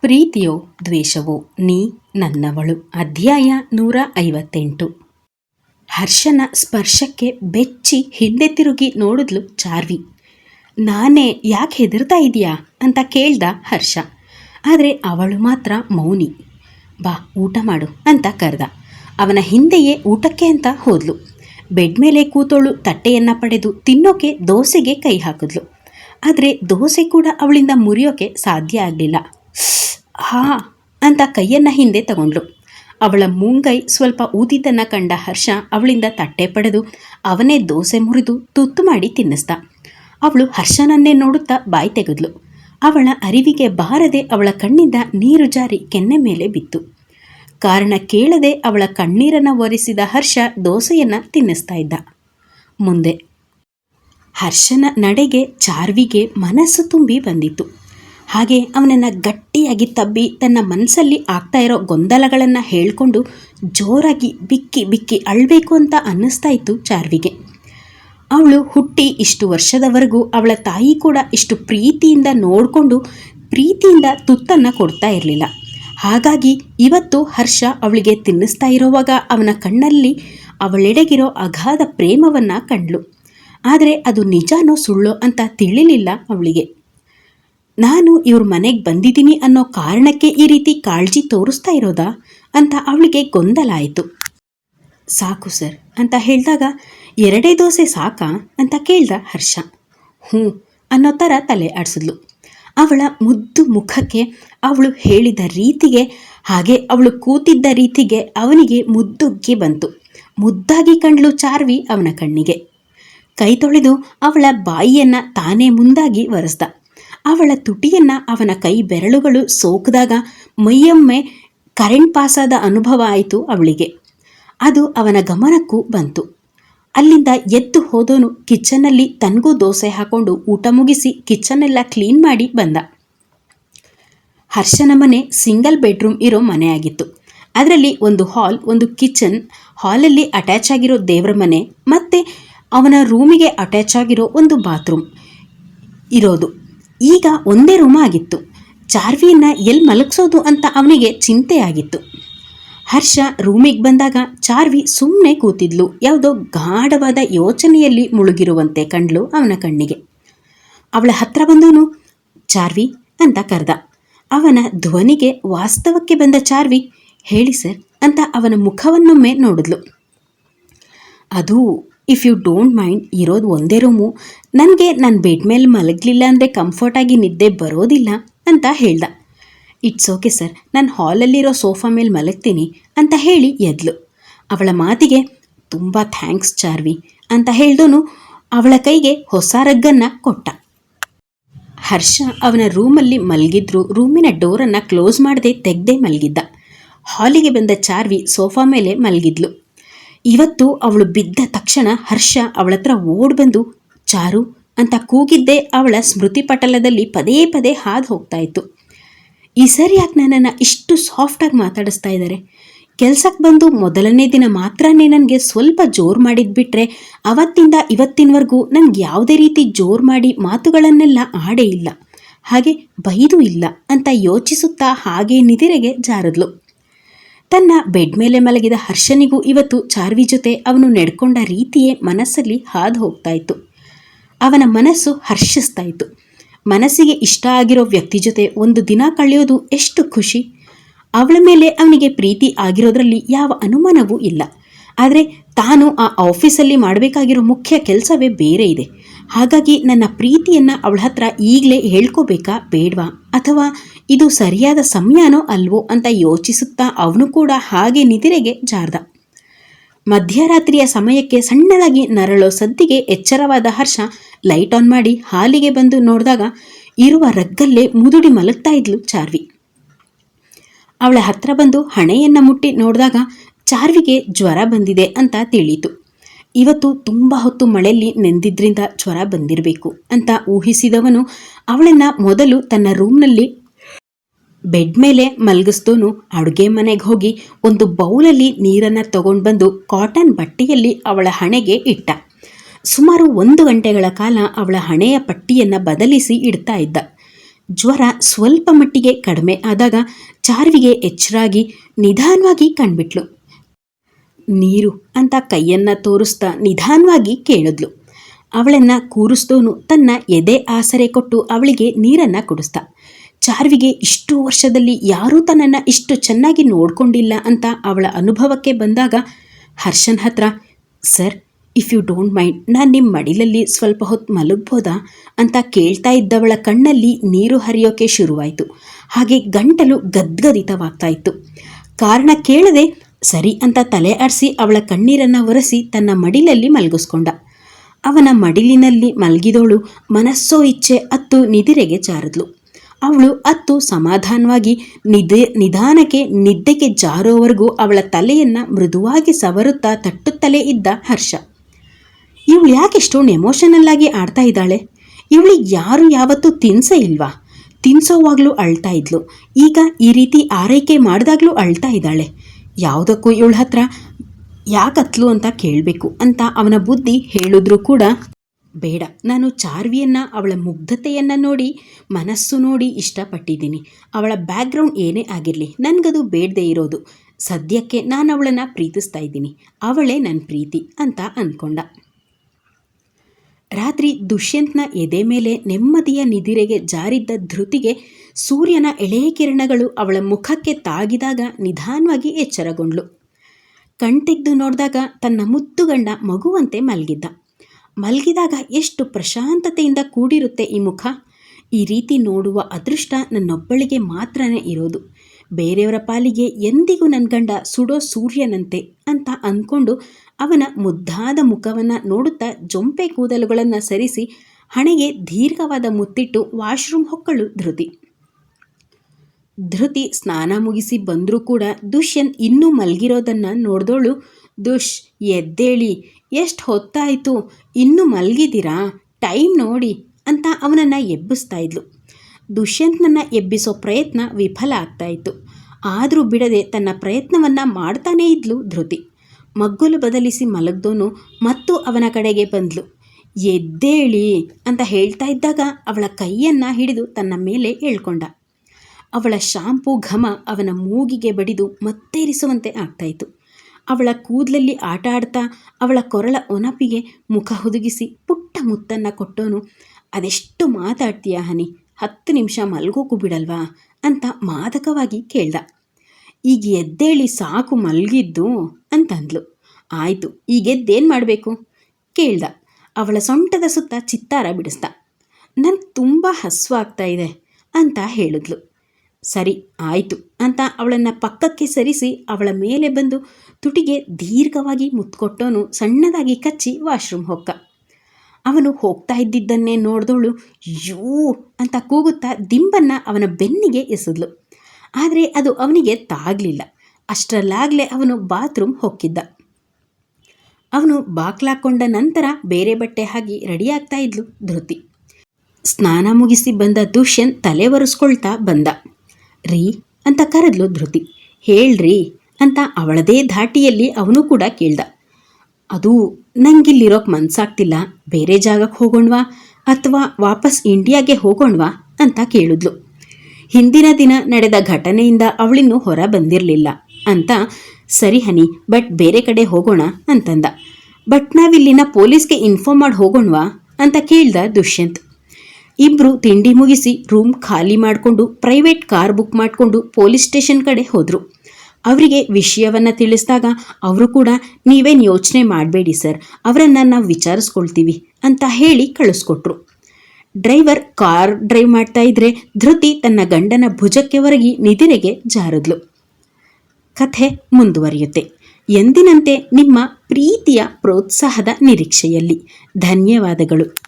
ಪ್ರೀತಿಯೋ ದ್ವೇಷವೋ ನೀ ನನ್ನವಳು. ಅಧ್ಯಾಯ ನೂರ ಐವತ್ತೆಂಟು. ಹರ್ಷನ ಸ್ಪರ್ಶಕ್ಕೆ ಬೆಚ್ಚಿ ಹಿಂದೆ ತಿರುಗಿ ನೋಡಿದ್ಲು ಚಾರ್ವಿ. ನಾನೇ ಯಾಕೆ ಹೆದರ್ತಾ ಇದೆಯಾ ಅಂತ ಕೇಳ್ದ ಹರ್ಷ. ಆದರೆ ಅವಳು ಮಾತ್ರ ಮೌನಿ. ಬಾ, ಊಟ ಮಾಡು ಅಂತ ಕರೆದ. ಅವನ ಹಿಂದೆಯೇ ಊಟಕ್ಕೆ ಅಂತ ಹೋದ್ಲು. ಬೆಡ್ ಮೇಲೆ ಕೂತೋಳು ತಟ್ಟೆಯನ್ನು ಪಡೆದು ತಿನ್ನೋಕೆ ದೋಸೆಗೆ ಕೈ ಹಾಕಿದ್ಲು. ಆದರೆ ದೋಸೆ ಕೂಡ ಅವಳಿಂದ ಮುರಿಯೋಕೆ ಸಾಧ್ಯ ಆಗಲಿಲ್ಲ. ಹಾ, ಅಂತ ಕೈಯನ್ನು ಹಿಂದೆ ತಗೊಂಡ್ಳು ಅವಳ ಮುಂಗೈ ಸ್ವಲ್ಪ ಊದಿದ್ದನ್ನು ಕಂಡ ಹರ್ಷ ಅವಳಿಂದ ತಟ್ಟೆ ಪಡೆದು ಅವನೇ ದೋಸೆ ಮುರಿದು ತುತ್ತು ಮಾಡಿ ತಿನ್ನಿಸ್ದ. ಅವಳು ಹರ್ಷನನ್ನೇ ನೋಡುತ್ತಾ ಬಾಯಿ ತೆಗೆದ್ಲು. ಅವಳ ಅರಿವಿಗೆ ಬಾರದೆ ಅವಳ ಕಣ್ಣಿಂದ ನೀರು ಜಾರಿ ಕೆನ್ನೆ ಮೇಲೆ ಬಿತ್ತು. ಕಾರಣ ಕೇಳದೆ ಅವಳ ಕಣ್ಣೀರನ್ನು ಒರೆಸಿದ ಹರ್ಷ ದೋಸೆಯನ್ನು ತಿನ್ನಿಸ್ತಾ ಇದ್ದ. ಮುಂದೆ ಹರ್ಷನ ನಡೆಗೆ ಚಾರ್ವಿಗೆ ಮನಸ್ಸು ತುಂಬಿ ಬಂದಿತ್ತು. ಹಾಗೆ ಅವನನ್ನು ಗಟ್ಟಿಯಾಗಿ ತಬ್ಬಿ ತನ್ನ ಮನಸ್ಸಲ್ಲಿ ಆಗ್ತಾ ಇರೋ ಗೊಂದಲಗಳನ್ನು ಹೇಳಿಕೊಂಡು ಜೋರಾಗಿ ಬಿಕ್ಕಿ ಬಿಕ್ಕಿ ಅಳಬೇಕು ಅಂತ ಅನ್ನಿಸ್ತಾ ಇತ್ತು ಚಾರ್ವಿಗೆ. ಅವಳು ಹುಟ್ಟಿ ಇಷ್ಟು ವರ್ಷದವರೆಗೂ ಅವಳ ತಾಯಿ ಕೂಡ ಇಷ್ಟು ಪ್ರೀತಿಯಿಂದ ನೋಡಿಕೊಂಡು ಪ್ರೀತಿಯಿಂದ ತುತ್ತನ್ನು ಕೊಡ್ತಾ ಇರಲಿಲ್ಲ. ಹಾಗಾಗಿ ಇವತ್ತು ಹರ್ಷ ಅವಳಿಗೆ ತಿನ್ನಿಸ್ತಾ ಇರುವಾಗ ಅವನ ಕಣ್ಣಲ್ಲಿ ಅವಳೆಡೆಗಿರೋ ಅಗಾಧ ಪ್ರೇಮವನ್ನು ಕಂಡ್ಳು. ಆದರೆ ಅದು ನಿಜಾನೋ ಸುಳ್ಳೋ ಅಂತ ತಿಳಿಲಿಲ್ಲ ಅವಳಿಗೆ. ನಾನು ಇವ್ರ ಮನೆಗೆ ಬಂದಿದ್ದೀನಿ ಅನ್ನೋ ಕಾರಣಕ್ಕೆ ಈ ರೀತಿ ಕಾಳಜಿ ತೋರಿಸ್ತಾ ಇರೋದಾ ಅಂತ ಅವಳಿಗೆ ಗೊಂದಲ ಆಯಿತು ಸಾಕು ಸರ್, ಅಂತ ಹೇಳಿದಾಗ, ಎರಡೇ ದೋಸೆ ಸಾಕಾ ಅಂತ ಕೇಳ್ದ ಹರ್ಷ. ಹ್ಞೂ ಅನ್ನೋ ಥರ ತಲೆ ಆಡಿಸಿದ್ಲು. ಅವಳ ಮುದ್ದು ಮುಖಕ್ಕೆ ಅವಳು ಹೇಳಿದ ರೀತಿಗೆ, ಹಾಗೆ ಅವಳು ಕೂತಿದ್ದ ರೀತಿಗೆ ಅವನಿಗೆ ಮುದ್ದುಗ್ಗಿ ಬಂತು. ಮುದ್ದಾಗಿ ಕಂಡ್ಲು ಚಾರ್ವಿ ಅವನ ಕಣ್ಣಿಗೆ. ಕೈ ತೊಳೆದು ಅವಳ ಬಾಯಿಯನ್ನು ತಾನೇ ಮುಂದಾಗಿ ಒರೆಸ್ದ. ಅವಳ ತುಟಿಯನ್ನು ಅವನ ಕೈ ಬೆರಳುಗಳು ಸೋಕಿದಾಗ ಮೈಯೊಮ್ಮೆ ಕರೆಂಟ್ ಪಾಸಾದ ಅನುಭವ ಆಯಿತು ಅವಳಿಗೆ. ಅದು ಅವನ ಗಮನಕ್ಕೂ ಬಂತು. ಅಲ್ಲಿಂದ ಎದ್ದು ಹೋದೋನು ಕಿಚನ್ನಲ್ಲಿ ತನಗೂ ದೋಸೆ ಹಾಕೊಂಡು ಊಟ ಮುಗಿಸಿ ಕಿಚನ್ನೆಲ್ಲ ಕ್ಲೀನ್ ಮಾಡಿ ಬಂದ. ಹರ್ಷನ ಮನೆ ಸಿಂಗಲ್ ಬೆಡ್ರೂಮ್ ಇರೋ ಮನೆಯಾಗಿತ್ತು. ಅದರಲ್ಲಿ ಒಂದು ಹಾಲ್, ಒಂದು ಕಿಚನ್, ಹಾಲಲ್ಲಿ ಅಟ್ಯಾಚ್ ಆಗಿರೋ ದೇವರ ಮನೆ ಮತ್ತು ಅವನ ರೂಮಿಗೆ ಅಟ್ಯಾಚ್ ಆಗಿರೋ ಒಂದು ಬಾತ್ರೂಮ್ ಇರೋದು. ಈಗ ಒಂದೇ ರೂಮ್ ಆಗಿತ್ತು. ಚಾರ್ವಿಯನ್ನ ಎಲ್ಲಿ ಮಲಗಿಸೋದು ಅಂತ ಅವನಿಗೆ ಚಿಂತೆ ಆಗಿತ್ತು ಹರ್ಷ ರೂಮಿಗೆ ಬಂದಾಗ ಚಾರ್ವಿ ಸುಮ್ಮನೆ ಕೂತಿದ್ಲು. ಯಾವುದೋ ಗಾಢವಾದ ಯೋಚನೆಯಲ್ಲಿ ಮುಳುಗಿರುವಂತೆ ಕಂಡ್ಲು ಅವನ ಕಣ್ಣಿಗೆ. ಅವಳ ಹತ್ರ ಬಂದೂನು ಚಾರ್ವಿ ಅಂತ ಕರೆದ. ಅವನ ಧ್ವನಿಗೆ ವಾಸ್ತವಕ್ಕೆ ಬಂದ ಚಾರ್ವಿ, ಹೇಳಿ ಸರ್ ಅಂತ ಅವನ ಮುಖವನ್ನೊಮ್ಮೆ ನೋಡಿದ್ಲು. ಅದು ಇಫ್ ಯು ಡೋಂಟ್ ಮೈಂಡ್ ಇರೋದು ಒಂದೇ ರೂಮು ನನಗೆ ನಾನು ಬೆಡ್ ಮೇಲೆ ಮಲಗಲಿಲ್ಲ ಅಂದರೆ ಕಂಫರ್ಟಾಗಿ ನಿದ್ದೆ ಬರೋದಿಲ್ಲ ಅಂತ ಹೇಳ್ದ. ಇಟ್ಸ್ ಓಕೆ ಸರ್ ನಾನು ಹಾಲಲ್ಲಿರೋ ಸೋಫಾ ಮೇಲೆ ಮಲಗ್ತೀನಿ ಅಂತ ಹೇಳಿ ಎದ್ಲು. ಅವಳ ಮಾತಿಗೆ, ತುಂಬ ಥ್ಯಾಂಕ್ಸ್ ಚಾರ್ವಿ ಅಂತ ಹೇಳ್ದೋನು ಅವಳ ಕೈಗೆ ಹೊಸ ರಗ್ಗನ್ನು ಕೊಟ್ಟ. ಹರ್ಷ ಅವನ ರೂಮಲ್ಲಿ ಮಲಗಿದ್ರು. ರೂಮಿನ ಡೋರನ್ನು ಕ್ಲೋಸ್ ಮಾಡದೆ ತೆಗ್ದೇ ಮಲಗಿದ್ದ. ಹಾಲಿಗೆ ಬಂದ ಚಾರ್ವಿ ಸೋಫಾ ಮೇಲೆ ಮಲಗಿದ್ಲು. ಇವತ್ತು ಅವಳು ಬಿದ್ದ ತಕ್ಷಣ ಹರ್ಷ ಅವಳ ಹತ್ರ ಚಾರು ಅಂತ ಕೂಗಿದ್ದೇ ಅವಳ ಸ್ಮೃತಿ ಪಟಲದಲ್ಲಿ ಪದೇ ಪದೇ ಹಾದು ಹೋಗ್ತಾ ಇತ್ತು. ಈ ಸರಿ ಯಾಕೆ ನನ್ನನ್ನು ಇಷ್ಟು ಸಾಫ್ಟಾಗಿ ಮಾತಾಡಿಸ್ತಾ ಇದ್ದಾರೆ. ಕೆಲ್ಸಕ್ಕೆ ಬಂದು ಮೊದಲನೇ ದಿನ ಮಾತ್ರನೇ ನನಗೆ ಸ್ವಲ್ಪ ಜೋರು ಮಾಡಿದ್ಬಿಟ್ರೆ ಅವತ್ತಿಂದ ಇವತ್ತಿನವರೆಗೂ ನನಗೆ ಯಾವುದೇ ರೀತಿ ಜೋರು ಮಾಡಿ ಮಾತುಗಳನ್ನೆಲ್ಲ ಆಡೇ ಇಲ್ಲ. ಹಾಗೆ ಬೈದು ಇಲ್ಲ ಅಂತ ಯೋಚಿಸುತ್ತಾ ಹಾಗೆ ನಿದಿರೆಗೆ ಜಾರದ್ಲು. ತನ್ನ ಬೆಡ್ ಮೇಲೆ ಮಲಗಿದ ಹರ್ಷನಿಗೂ ಇವತ್ತು ಚಾರ್ವಿ ಜೊತೆ ಅವನು ನಡ್ಕೊಂಡ ರೀತಿಯೇ ಮನಸ್ಸಲ್ಲಿ ಹಾದು ಹೋಗ್ತಾ ಇತ್ತು. ಅವನ ಮನಸ್ಸು ಹರ್ಷಿಸ್ತಾ ಇತ್ತು. ಮನಸ್ಸಿಗೆ ಇಷ್ಟ ಆಗಿರೋ ವ್ಯಕ್ತಿ ಜೊತೆ ಒಂದು ದಿನ ಕಳೆಯೋದು ಎಷ್ಟು ಖುಷಿ. ಅವಳ ಮೇಲೆ ಅವನಿಗೆ ಪ್ರೀತಿ ಆಗಿರೋದ್ರಲ್ಲಿ ಯಾವ ಅನುಮಾನವೂ ಇಲ್ಲ. ಆದರೆ ತಾನು ಆ ಆಫೀಸಲ್ಲಿ ಮಾಡಬೇಕಾಗಿರೋ ಮುಖ್ಯ ಕೆಲಸವೇ ಬೇರೆ ಇದೆ. ಹಾಗಾಗಿ ನನ್ನ ಪ್ರೀತಿಯನ್ನು ಅವಳ ಹತ್ರ ಈಗಲೇ ಹೇಳ್ಕೋಬೇಕಾ ಬೇಡವಾ? ಅಥವಾ ಇದು ಸರಿಯಾದ ಸಮಯನೋ ಅಲ್ವೋ ಅಂತ ಯೋಚಿಸುತ್ತಾ ಅವನು ಕೂಡ ಹಾಗೆ ನಿದಿರೆಗೆ ಜಾರ್ದ. ಮಧ್ಯರಾತ್ರಿಯ ಸಮಯಕ್ಕೆ ಸಣ್ಣದಾಗಿ ನರಳೋ ಸದ್ದಿಗೆ ಎಚ್ಚರವಾದ ಹರ್ಷ ಲೈಟ್ ಆನ್ ಮಾಡಿ ಹಾಲಿಗೆ ಬಂದು ನೋಡಿದಾಗ ಇರುವ ರಗ್ಗಲ್ಲೇ ಮುದುಡಿ ಮಲಗ್ತಾ ಇದ್ಲು ಚಾರ್ವಿ. ಅವಳ ಹತ್ರ ಬಂದು ಹಣೆಯನ್ನು ಮುಟ್ಟಿ ನೋಡಿದಾಗ ಚಾರ್ವಿಗೆ ಜ್ವರ ಬಂದಿದೆ ಅಂತ ತಿಳಿಯಿತು. ಇವತ್ತು ತುಂಬ ಹೊತ್ತು ಮಳೆಯಲ್ಲಿ ನೆಂದಿದ್ರಿಂದ ಜ್ವರ ಬಂದಿರಬೇಕು ಅಂತ ಊಹಿಸಿದವನು ಅವಳನ್ನು ಮೊದಲು ತನ್ನ ರೂಮ್ನಲ್ಲಿ ಬೆಡ್ ಮೇಲೆ ಮಲಗಿಸ್ದೋನು ಅಡುಗೆ ಮನೆಗೆ ಹೋಗಿ ಒಂದು ಬೌಲಲ್ಲಿ ನೀರನ್ನು ತಗೊಂಡು ಬಂದು ಕಾಟನ್ ಬಟ್ಟೆಯಲ್ಲಿ ಅವಳ ಹಣೆಗೆ ಇಟ್ಟ. ಸುಮಾರು ಒಂದು ಗಂಟೆಗಳ ಕಾಲ ಅವಳ ಹಣೆಯ ಪಟ್ಟಿಯನ್ನು ಬದಲಿಸಿ ಇಡ್ತಾ ಇದ್ದ. ಜ್ವರ ಸ್ವಲ್ಪ ಮಟ್ಟಿಗೆ ಕಡಿಮೆ ಆದಾಗ ಚಾರ್ವಿಗೆ ಎಚ್ಚರಾಗಿ ನಿಧಾನವಾಗಿ ಕಣ್ಬಿಟ್ಲು. ನೀರು ಅಂತ ಕೈಯನ್ನ ತೋರಿಸ್ತಾ ನಿಧಾನವಾಗಿ ಕೇಳಿದ್ಲು. ಅವಳನ್ನು ಕೂರಿಸ್ದೋನು ತನ್ನ ಎದೆ ಆಸರೆ ಕೊಟ್ಟು ಅವಳಿಗೆ ನೀರನ್ನು ಕುಡಿಸ್ದ. ಚಾರ್ವಿಗೆ ಇಷ್ಟು ವರ್ಷದಲ್ಲಿ ಯಾರೂ ತನ್ನನ್ನು ಇಷ್ಟು ಚೆನ್ನಾಗಿ ನೋಡಿಕೊಂಡಿಲ್ಲ ಅಂತ ಅವಳ ಅನುಭವಕ್ಕೆ ಬಂದಾಗ ಹರ್ಷನ್ ಹತ್ರ, sir if you don't mind ನಾನು ನಿಮ್ಮ ಮಡಿಲಲ್ಲಿ ಸ್ವಲ್ಪ ಹೊತ್ತು ಮಲಗ್ಬೋದಾ? ಅಂತ ಕೇಳ್ತಾ ಇದ್ದವಳ ಕಣ್ಣಲ್ಲಿ ನೀರು ಹರಿಯೋಕೆ ಶುರುವಾಯಿತು. ಹಾಗೆ ಗಂಟಲು ಗದ್ಗದಿತವಾಗ್ತಾ ಇತ್ತು. ಕಾರಣ ಕೇಳದೆ, ಸರಿ ಅಂತ ತಲೆ ಆಡಿಸಿ ಅವಳ ಕಣ್ಣೀರನ್ನು ಒರೆಸಿ ತನ್ನ ಮಡಿಲಲ್ಲಿ ಮಲಗಿಸ್ಕೊಂಡ. ಅವನ ಮಡಿಲಿನಲ್ಲಿ ಮಲಗಿದೋಳು ಮನಸ್ಸೋ ಇಚ್ಛೆ ಅತ್ತು ನಿದಿರೆಗೆ ಜಾರದ್ಲು. ಅವಳು ಅತ್ತು ಸಮಾಧಾನವಾಗಿ ನಿದ್ದೆ ನಿಧಾನಕ್ಕೆ ನಿದ್ದೆಗೆ ಜಾರೋವರೆಗೂ ಅವಳ ತಲೆಯನ್ನು ಮೃದುವಾಗಿ ಸವರುತ್ತಾ ತಟ್ಟುತ್ತಲೇ ಇದ್ದ ಹರ್ಷ. ಇವಳು ಯಾಕೆಷ್ಟೊಂದು ಎಮೋಷನಲ್ ಆಗಿ ಆಡ್ತಾ ಇದ್ದಾಳೆ? ಇವಳಿಗೆ ಯಾರು ಯಾವತ್ತೂ ತಿನ್ಸ ಇಲ್ವಾ? ತಿನ್ಸೋವಾಗಲೂ ಅಳ್ತಾ ಇದ್ಲು. ಈಗ ಈ ರೀತಿ ಆರೈಕೆ ಮಾಡಿದಾಗಲೂ ಅಳ್ತಾ ಇದ್ದಾಳೆ. ಯಾವುದಕ್ಕೂ ಇವಳ ಹತ್ರ ಯಾಕತ್ಲು ಅಂತ ಕೇಳಬೇಕು ಅಂತ ಅವನ ಬುದ್ಧಿ ಹೇಳಿದ್ರೂ ಕೂಡ ಬೇಡ. ನಾನು ಚಾರ್ವಿಯನ್ನ, ಅವಳ ಮುಗ್ಧತೆಯನ್ನು ನೋಡಿ, ಮನಸ್ಸು ನೋಡಿ ಇಷ್ಟಪಟ್ಟಿದ್ದೀನಿ. ಅವಳ ಬ್ಯಾಕ್ಗ್ರೌಂಡ್ ಏನೇ ಆಗಿರಲಿ, ನನಗದು ಬೇಡದೇ ಇರೋದು. ಸದ್ಯಕ್ಕೆ ನಾನು ಅವಳನ್ನು ಪ್ರೀತಿಸ್ತಾ ಇದ್ದೀನಿ. ಅವಳೇ ನನ್ನ ಪ್ರೀತಿ ಅಂತ ಅಂದ್ಕೊಂಡ ರಾತ್ರಿ ದುಷ್ಯಂತ್ನ ಎದೆ ಮೇಲೆ ನೆಮ್ಮದಿಯ ನಿದಿರೆಗೆ ಜಾರಿದ್ದ ಧೃತಿಗೆ ಸೂರ್ಯನ ಎಳೆಯ ಕಿರಣಗಳು ಅವಳ ಮುಖಕ್ಕೆ ತಾಗಿದಾಗ ನಿಧಾನವಾಗಿ ಎಚ್ಚರಗೊಂಡ್ಳು. ಕಣ್ತೆಗ್ದು ನೋಡಿದಾಗ ತನ್ನ ಮುದ್ದು ಗಂಡ ಮಗುವಂತೆ ಮಲಗಿದ್ದ. ಮಲಗಿದಾಗ ಎಷ್ಟು ಪ್ರಶಾಂತತೆಯಿಂದ ಕೂಡಿರುತ್ತೆ ಈ ಮುಖ. ಈ ರೀತಿ ನೋಡುವ ಅದೃಷ್ಟ ನನ್ನೊಬ್ಬಳಿಗೆ ಮಾತ್ರನೇ ಇರೋದು. ಬೇರೆಯವರ ಪಾಲಿಗೆ ಎಂದಿಗೂ ನನ್ನ ಗಂಡ ಸುಡೋ ಸೂರ್ಯನಂತೆ ಅಂತ ಅಂದ್ಕೊಂಡು ಅವನ ಮುದ್ದಾದ ಮುಖವನ್ನು ನೋಡುತ್ತಾ ಜೊಂಪೆ ಕೂದಲುಗಳನ್ನು ಸರಿಸಿ ಹಣೆಗೆ ದೀರ್ಘವಾದ ಮುತ್ತಿಟ್ಟು ವಾಶ್ರೂಮ್ ಹೊಕ್ಕಳು ಧೃತಿ. ಧೃತಿ ಸ್ನಾನ ಮುಗಿಸಿ ಬಂದರೂ ಕೂಡ ದುಷ್ಯನ್ ಇನ್ನೂ ಮಲಗಿರೋದನ್ನು ನೋಡಿದೋಳು. ದುಷ್, ಎದ್ದೇಳಿ ಎಷ್ಟು ಹೊತ್ತಾಯಿತು? ಇನ್ನೂ ಮಲಗಿದ್ದೀರಾ? ಟೈಮ್ ನೋಡಿ ಅಂತ ಅವನನ್ನು ಎಬ್ಬಿಸ್ತಾ ಇದ್ಲು. ದುಷ್ಯಂತ್ನನ್ನು ಎಬ್ಬಿಸೋ ಪ್ರಯತ್ನ ವಿಫಲ ಆಗ್ತಾ ಇತ್ತು ಆದರೂ ಬಿಡದೆ ತನ್ನ ಪ್ರಯತ್ನವನ್ನು ಮಾಡ್ತಾನೇ ಇದ್ಲು ಧೃತಿ. ಮಗ್ಗುಲು ಬದಲಿಸಿ ಮಲಗ್ದೋನು ಮತ್ತು ಅವನ ಕಡೆಗೆ ಬಂದ್ಲು. ಎದ್ದೇಳಿ ಅಂತ ಹೇಳ್ತಾ ಇದ್ದಾಗ ಅವಳ ಕೈಯನ್ನು ಹಿಡಿದು ತನ್ನ ಮೇಲೆ ಹೇಳ್ಕೊಂಡ. ಅವಳ ಶಾಂಪು ಘಮ ಅವನ ಮೂಗಿಗೆ ಬಡಿದು ಮತ್ತೇರಿಸುವಂತೆ ಆಗ್ತಾಯಿತು ಅವಳ ಕೂದಲಲ್ಲಿ ಆಟ ಆಡ್ತಾ ಅವಳ ಕೊರಳ ಒನಪಿಗೆ ಮುಖ ಹುದುಗಿಸಿ ಪುಟ್ಟ ಮುತ್ತನ್ನು ಕೊಟ್ಟೋನು, ಅದೆಷ್ಟು ಮಾತಾಡ್ತೀಯ ಹನಿ? ಹತ್ತು ನಿಮಿಷ ಮಲ್ಗೋಕು ಬಿಡಲ್ವಾ? ಅಂತ ಮಾದಕವಾಗಿ ಕೇಳ್ದ. ಈಗ ಎದ್ದೇಳಿ ಸಾಕು ಮಲಗಿದ್ದು? ಅಂತಂದ್ಲು. ಆಯಿತು, ಈಗ ಎದ್ದೇನು ಮಾಡಬೇಕು? ಕೇಳ್ದ. ಅವಳ ಸೊಂಟದ ಸುತ್ತ ಚಿತ್ತಾರ ಬಿಡಿಸ್ದ. ನನಗೆ ತುಂಬ ಹಸುವಾಗ್ತಾ ಇದೆ, ಅಂತ ಹೇಳಿದ್ಲು. ಸರಿ, ಆಯಿತು ಅಂತ ಅವಳನ್ನು ಪಕ್ಕಕ್ಕೆ ಸರಿಸಿ ಅವಳ ಮೇಲೆ ಬಂದು ತುಟಿಗೆ ದೀರ್ಘವಾಗಿ ಮುತ್ಕೊಟ್ಟೋನು ಸಣ್ಣದಾಗಿ ಕಚ್ಚಿ ವಾಶ್ರೂಮ್ ಹೊಕ್ಕ. ಅವನು ಹೋಗ್ತಾ ಇದ್ದಿದ್ದನ್ನೇ ನೋಡಿದವಳು ಯೂ ಅಂತ ಕೂಗುತ್ತಾ ದಿಂಬನ್ನು ಅವನ ಬೆನ್ನಿಗೆ ಎಸೆದ್ಲು. ಆದರೆ ಅದು ಅವನಿಗೆ ತಾಗಲಿಲ್ಲ. ಅಷ್ಟರಲ್ಲಾಗಲೇ ಅವನು ಬಾತ್ರೂಮ್ ಹೊಕ್ಕಿದ್ದ. ಅವನು ಬಾಕ್ಲಾಕೊಂಡ ನಂತರ ಬೇರೆ ಬಟ್ಟೆ ಹಾಕಿ ರೆಡಿಯಾಗ್ತಾ ಇದ್ಲು ಧೃತಿ. ಸ್ನಾನ ಮುಗಿಸಿ ಬಂದ ದುಷ್ಯಂತ್ ತಲೆ ಒರೆಸ್ಕೊಳ್ತಾ ಬಂದ. ರೀ ಅಂತ ಕರೆದ್ಲು ಧೃತಿ. ಹೇಳ್ರಿ ಅಂತ ಅವಳದೇ ಧಾಟಿಯಲ್ಲಿ ಅವನು ಕೂಡ ಕೇಳ್ದ. ಅದು ನಂಗಿಲ್ಲಿರೋಕೆ ಮನ್ಸಾಗ್ತಿಲ್ಲ, ಬೇರೆ ಜಾಗಕ್ಕೆ ಹೋಗೋಣವಾ ಅಥವಾ ವಾಪಸ್ ಇಂಡಿಯಾಗೆ ಹೋಗೋಣವಾ ಅಂತ ಕೇಳಿದ್ಲು. ಹಿಂದಿನ ದಿನ ನಡೆದ ಘಟನೆಯಿಂದ ಅವಳಿನ್ನೂ ಹೊರ ಬಂದಿರಲಿಲ್ಲ ಅಂತ, ಸರಿ ಹನಿ, ಬಟ್ ಬೇರೆ ಕಡೆ ಹೋಗೋಣ ಅಂತಂದ. ಬಟ್ ನಾವಿಲ್ಲಿನ ಪೊಲೀಸ್ಗೆ ಇನ್ಫಾರ್ಮ್ ಮಾಡಿ ಹೋಗೋಣವಾ ಅಂತ ಕೇಳ್ದ ದುಷ್ಯಂತ್. ಇಬ್ಬರು ತಿಂಡಿ ಮುಗಿಸಿ ರೂಮ್ ಖಾಲಿ ಮಾಡಿಕೊಂಡು ಪ್ರೈವೇಟ್ ಕಾರ್ ಬುಕ್ ಮಾಡಿಕೊಂಡು ಪೊಲೀಸ್ ಸ್ಟೇಷನ್ ಕಡೆ ಹೋದರು. ಅವರಿಗೆ ವಿಷಯವನ್ನು ತಿಳಿಸಿದಾಗ ಅವರು ಕೂಡ, ನೀವೇನು ಯೋಚನೆ ಮಾಡಬೇಡಿ ಸರ್, ಅವರನ್ನು ನಾವು ವಿಚಾರಿಸ್ಕೊಳ್ತೀವಿ ಅಂತ ಹೇಳಿ ಕಳಿಸ್ಕೊಟ್ರು. ಡ್ರೈವರ್ ಕಾರ್ ಡ್ರೈವ್ ಮಾಡ್ತಾ ಇದ್ರೆ ಧೃತಿ ತನ್ನ ಗಂಡನ ಭುಜಕ್ಕೆ ಒರಗಿ ನಿದಿರೆಗೆ ಜಾರದ್ಲು. ಕಥೆ ಮುಂದುವರಿಯುತ್ತೆ. ಎಂದಿನಂತೆ ನಿಮ್ಮ ಪ್ರೀತಿಯ ಪ್ರೋತ್ಸಾಹದ ನಿರೀಕ್ಷೆಯಲ್ಲಿ. ಧನ್ಯವಾದಗಳು.